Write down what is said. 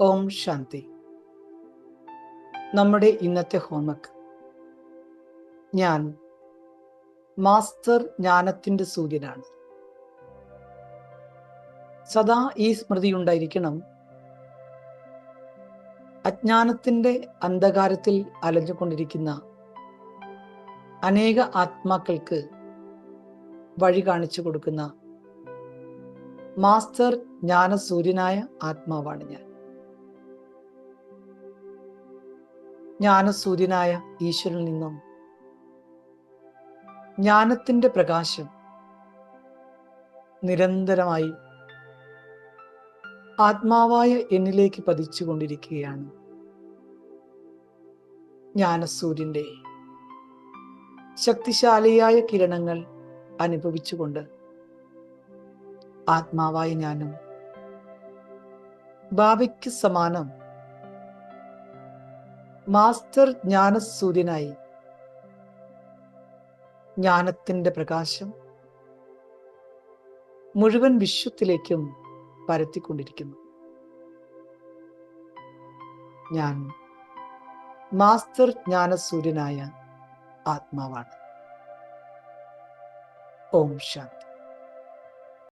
ഓം ശാന്തി. നമ്മുടെ ഇന്നത്തെ ഹോംവർക്ക്. ഞാൻ മാസ്റ്റർ ജ്ഞാനത്തിന്റെ സൂര്യനാണ്. സദാ ഈ സ്മൃതി ഉണ്ടായിരിക്കണം അജ്ഞാനത്തിന്റെ അന്ധകാരത്തിൽ അലഞ്ഞുകൊണ്ടിരിക്കുന്ന അനേക ആത്മാക്കൾക്ക് വഴി കാണിച്ചു കൊടുക്കുന്ന മാസ്റ്റർ ജ്ഞാനസൂര്യനായ ആത്മാവാണ് ഞാൻ. ജ്ഞാനസൂര്യനായ ഈശ്വരനിൽ നിന്നും. ജ്ഞാനത്തിന്റെ പ്രകാശം നിരന്തരമായി ആത്മാവായ എന്നിലേക്ക് പതിച്ചുകൊണ്ടിരിക്കുകയാണ്. ജ്ഞാനസൂര്യന്റെ ശക്തിശാലിയായ കിരണങ്ങൾ അനുഭവിച്ചുകൊണ്ട് ആത്മാവായ ഞാനും ബാബയ്ക്ക് സമാനം മാസ്റ്റർ ജ്ഞാനസൂര്യനായി. ജ്ഞാനത്തിന്റെ പ്രകാശം മുഴുവൻ വിശ്വത്തിലേക്കും പരത്തിക്കൊണ്ടിരിക്കുന്നു. ഞാൻ മാസ്റ്റർ ജ്ഞാനസൂര്യനായ ആത്മാവാണ്. ഓം ശാന്തി.